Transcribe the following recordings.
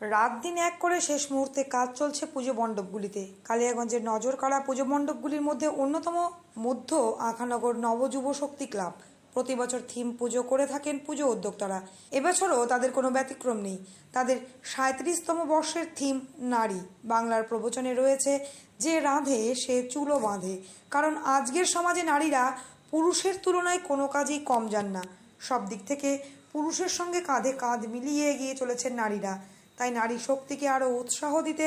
রাত দিন এক করে শেষ মুহূর্তে কাজ চলছে পুজো মণ্ডপগুলিতে। কালিয়াগঞ্জের নজর কাড়া পুজো মণ্ডপগুলির মধ্যে অন্যতম মধ্য আখানগর নবযুব শক্তি ক্লাব। প্রতি বছর থিম পুজো করে থাকেন পুজো উদ্যোক্তারা। এবছরও তাদের কোনো ব্যতিক্রম নেই। তাদের সাঁত্রিশতম বর্ষের থিম নারী। বাংলার প্রবচনে রয়েছে যে রাঁধে, সে চুলো বাঁধে। কারণ আজকের সমাজে নারীরা পুরুষের তুলনায় কোনো কাজেই কম যান না। সব দিক থেকে পুরুষের সঙ্গে কাঁধে কাঁধ মিলিয়ে এগিয়ে চলেছেন নারীরা। তাই নারী শক্তিকে আরও উৎসাহ দিতে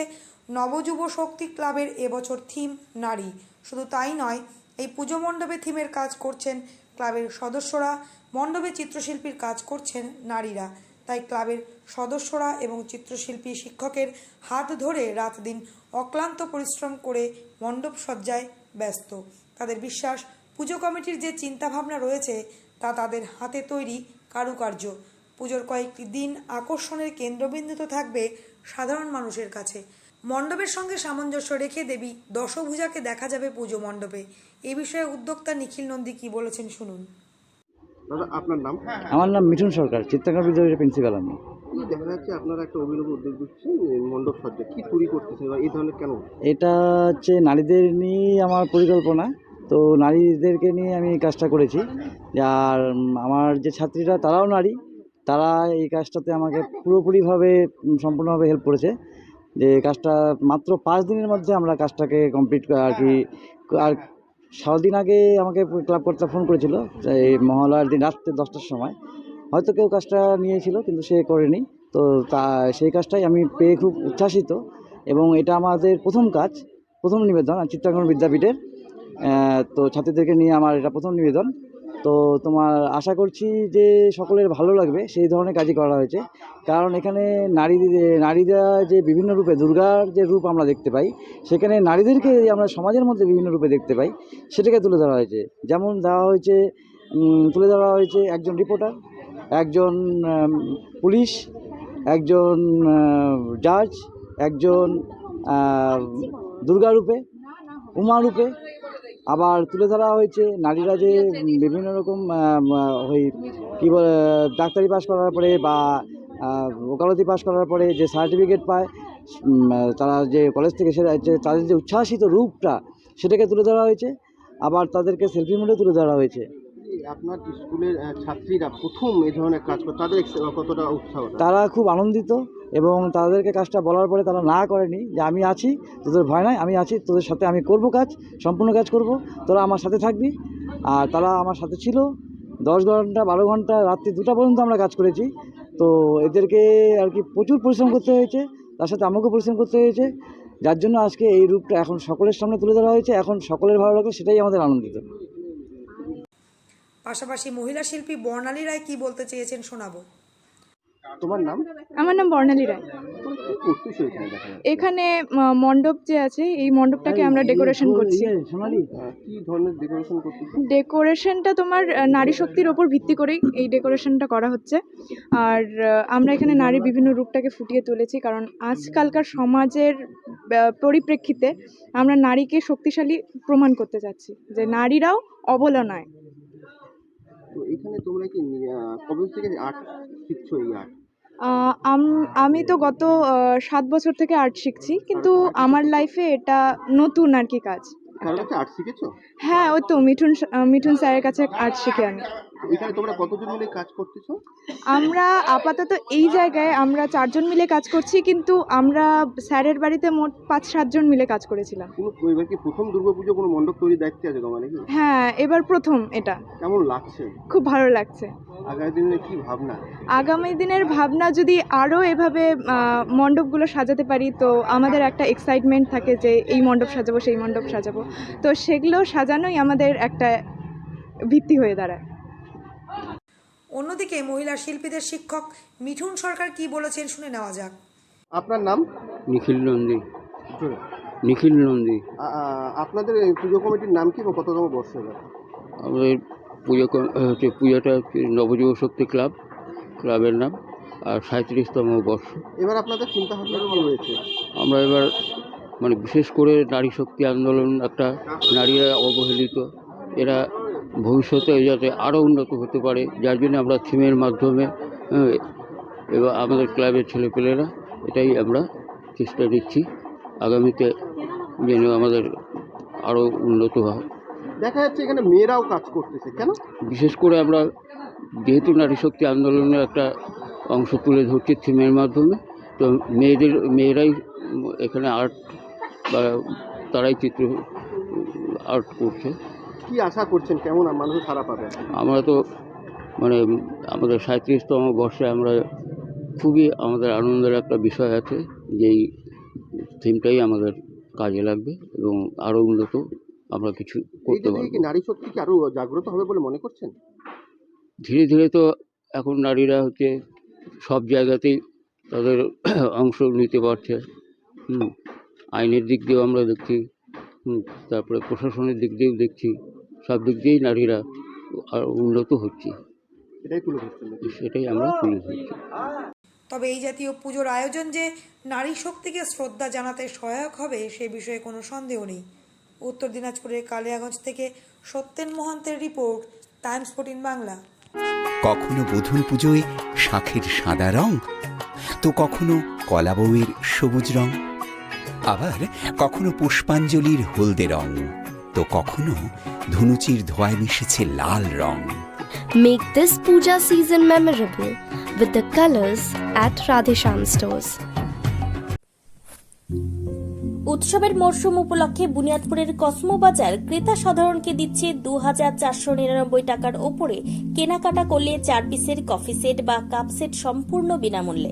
নবযুব শক্তি ক্লাবের এবছর থিম নারী। শুধু তাই নয়, এই পুজো মণ্ডপে থিমের কাজ করছেন ক্লাবের সদস্যরা, মণ্ডপে চিত্রশিল্পীর কাজ করছেন নারীরা। তাই ক্লাবের সদস্যরা এবং চিত্রশিল্পী শিক্ষকের হাত ধরে রাত দিন অক্লান্ত পরিশ্রম করে মণ্ডপ সজ্জায় ব্যস্ত। তাদের বিশ্বাস, পুজো কমিটির যে চিন্তাভাবনা রয়েছে, তা তাদের হাতে তৈরি কারুকার্য। পুজোর কয়েকটি দিন আকর্ষণের কেন্দ্রবিন্দুতে থাকবে সাধারণ মানুষের কাছে। মণ্ডপের সঙ্গে সামঞ্জস্য রেখে দেবী দশভূজাকে দেখা যাবে পুজো মণ্ডপে। এ বিষয়ে উদ্যোক্তা নিখিল নন্দী কি বলেছেন শুনুন। দাদা আপনার নাম? আমার নাম মিঠুন সরকার চিত্রকর বিদ্যালয়ের প্রিন্সিপাল আমি। দেখা যাচ্ছে আপনারা একটা অভিনব উদ্যোগ দিচ্ছেন মণ্ডপ সজ্জা। কি তৈরি করতেছেন বা এই ধরনের কেন? এটা হচ্ছে নারীদের নিয়েই আমার পরিকল্পনা। তো নারীদেরকে নিয়ে আমি এই কাজটা করেছি। আর আমার যে ছাত্রীরা তারাও নারী। তারা এই কাজটাতে আমাকে পুরোপুরিভাবে সম্পূর্ণভাবে হেল্প করেছে। যে কাজটা মাত্র পাঁচ দিনের মধ্যে আমরা কাজটাকে কমপ্লিট আর কি, আর সারাদিন আগে আমাকে ক্লাব কর্তা ফোন করেছিল এই মহালয়ার দিন রাত্রে দশটার সময়। হয়তো কেউ কাজটা নিয়েছিল কিন্তু সে করেনি। তো তা, সেই কাজটাই আমি পেয়ে খুব উচ্ছ্বাসিত এবং এটা আমাদের প্রথম কাজ, প্রথম নিবেদন, আর চিত্রাঙ্কন বিদ্যাপীঠের। তো ছাত্রীদেরকে নিয়ে আমার এটা প্রথম নিবেদন। তো তোমার আশা করছি যে সকলের ভালো লাগবে সেই ধরনের কাজই করা হয়েছে। কারণ এখানে নারী নারীরা যে বিভিন্ন রূপে দুর্গার যে রূপ আমরা দেখতে পাই সেখানে নারীদেরকে আমরা সমাজের মধ্যে বিভিন্ন রূপে দেখতে পাই সেটাকে তুলে ধরা হয়েছে। যেমন দেওয়া হয়েছে তুলে ধরা হয়েছে একজন রিপোর্টার একজন পুলিশ একজন জাজ একজন আহ, দুর্গা রূপে উমা রূপে আবার তুলে ধরা হয়েছে নারীরা যে বিভিন্ন রকম ওই কী বলে, ডাক্তারি পাশ করার পরে বা ওকালতি পাশ করার পরে যে সার্টিফিকেট পায় তারা যে কলেজ থেকে সেটা তাদের যে উচ্ছ্বাসিত রূপটা সেটাকে তুলে ধরা হয়েছে। আবার তাদেরকে সেলফি মোডে তুলে ধরা হয়েছে। আপনার স্কুলের ছাত্রীরা প্রথম এই ধরনের কাজ করে, তাদের কতটা উৎসাহ তারা খুব আনন্দিত এবং তাদেরকে কাজটা বলার পরে তারা না করেনি যে আমি আছি, তোদের ভয় নাই, আমি আছি, তোদের সাথে আমি করব কাজ, সম্পূর্ণ কাজ করব, তোরা আমার সাথে থাকবি। আর তারা আমার সাথে ছিল, দশ ঘণ্টা, বারো ঘণ্টা, রাত্রি দুটা পর্যন্ত আমরা কাজ করেছি। তো এদেরকে আর কি প্রচুর পরিশ্রম করতে হয়েছে, তার সাথে আমাকেও পরিশ্রম করতে হয়েছে। যার জন্য আজকে এই রূপটা এখন সকলের সামনে তুলে ধরা হয়েছে, এখন সকলের ভালো লাগবে, সেটাই আমাদের আনন্দিত। পাশাপাশি মহিলা শিল্পী বর্ণালী রায় কি বলতে চেয়েছেন শোনাবো। তোমার নাম? আমার নাম বর্ণালী রায়। এখানে মণ্ডপ যে আছে এই মণ্ডপটাকে আমরা ডেকোরেশন করছি। ডেকোরেশনটা তোমার নারী শক্তির ওপর ভিত্তি করেই এই ডেকোরেশনটা করা হচ্ছে। আর আমরা এখানে নারীর বিভিন্ন রূপটাকে ফুটিয়ে তুলেছি কারণ আজকালকার সমাজের পরিপ্রেক্ষিতে আমরা নারীকে শক্তিশালী প্রমাণ করতে চাচ্ছি। যে নারীরাও অবলা নয়। তো এখানে তোমরা কি কবে থেকে আর্ট শিখছো এই আর্ট? আমি তো গত সাত বছর থেকে আর্ট শিখছি কিন্তু আমার লাইফে এটা নতুন আর কি কাজ। হ্যাঁ ওই তো মিঠুন মিঠুন স্যারের কাছে আর্ট শিখে আমি। এখানে তোমরা কতজন মিলে কাজ করতেছো? আমরা আপাতত এই জায়গায় আমরা চারজন মিলে কাজ করছি কিন্তু আমরা স্যারের বাড়িতে মোট পাঁচ সাতজন মিলে কাজ করেছিলাম। এবার কি প্রথম দুর্গাপুজো কোনো মণ্ডপ তৈরি দায়িত্বে আছে তোমার নাকি? হ্যাঁ এবার প্রথম এটা। কেমন লাগছে? খুব ভালো লাগছে। আগামী দিনে কি ভাবনা? আগামী দিনের ভাবনা যদি আরও এভাবে মণ্ডপগুলো সাজাতে পারি তো আমাদের একটা এক্সাইটমেন্ট থাকে যে এই মণ্ডপ সাজাবো সেই মণ্ডপ সাজাবো। তো সেগুলো সাজানোই আমাদের একটা ভিত্তি হয়ে দাঁড়ায়। অন্যদিকে মহিলা শিল্পীদের শিক্ষক মিঠুন সরকার কি বলেছেন শুনে নেওয়া যাক। আপনার নাম? নিখিল নন্দী। নিখিল নন্দী। আপনাদের পুজো কমিটির নাম কি এবং কততম বর্ষ এবার আমাদের পুজো হচ্ছে পুজোটা হচ্ছে নবযুব শক্তি ক্লাব ক্লাবের নাম আর সাঁত্রিশতম বর্ষ। এবার আপনাদের চিন্তা ভাবনা কি রয়েছে? আমরা এবার মানে বিশেষ করে নারী শক্তি আন্দোলন একটা নারীরা অবহেলিত এরা ভবিষ্যতে যাতে আরও উন্নত হতে পারে যার জন্য আমরা থিমের মাধ্যমে এবার আমাদের ক্লাবের ছেলেপেলেরা এটাই আমরা চেষ্টা দিচ্ছি। আগামীতে যেন আমাদের আরও উন্নত হয়। দেখা যাচ্ছে এখানে মেয়েরাও কাজ করতেছে কেন? বিশেষ করে আমরা যেহেতু নারী শক্তি আন্দোলনের একটা অংশ তুলে ধরছি থিমের মাধ্যমে তো মেয়েদের মেয়েরাই এখানে আর্ট বা তারাই চিত্র আর্ট করছে। কি আশা করছেন? কেমন মানুষ সারা পাবে? আমরা তো মানে আমাদের সাঁত্রিশতম বর্ষে আমরা খুবই আমাদের আনন্দের একটা বিষয় আছে যে এই থিমটাই আমাদের কাজে লাগবে এবং আরও উন্নত আমরা কিছু করতে পারব কি নারী শক্তি কি আরও জাগ্রত হবে বলে মনে করছেন? ধীরে ধীরে তো এখন নারীরা হচ্ছে সব জায়গাতেই তাদের অংশ নিতে পারছে। হুম আইনের দিক দিয়েও আমরা দেখছি তারপরে প্রশাসনের দিক দিয়েও দেখছি সব দিক দিয়েই নারীরা আর উন্নত হচ্ছে। এটাই তুলে ধরছেন সেটাই আমরা তুলে ধরছি। তবে এই জাতীয় পুজোর আয়োজন যে নারী শক্তিকে শ্রদ্ধা জানাতে সহায়ক হবে সে বিষয়ে কোনো সন্দেহ নেই। উত্তর দিনাজপুরের কালিয়াগঞ্জ থেকে সত্যেন মহান্তের রিপোর্ট টাইমস ফোর্টিন বাংলা। কখনো বধূর পুজোয় শাঁখের সাদা রং? তো কখনো কলা বউয়ের সবুজ রং? আবার কখনো পুষ্পাঞ্জলির হলদে রং তো কখনো ধনুচির ধোয়ায় মিশেছে লাল রং Make this puja season memorable with the colors at Radhesham stores. উৎসবের মরশুম উপলক্ষে বুনিয়াদপুরের কসমো বাজার ক্রেতা সাধারণকে দিচ্ছে দু হাজার চারশো নিরানব্বই টাকার ওপরে কেনাকাটা করলে চার পিসের কফি সেট বা কাপ সেট সম্পূর্ণ বিনামূল্যে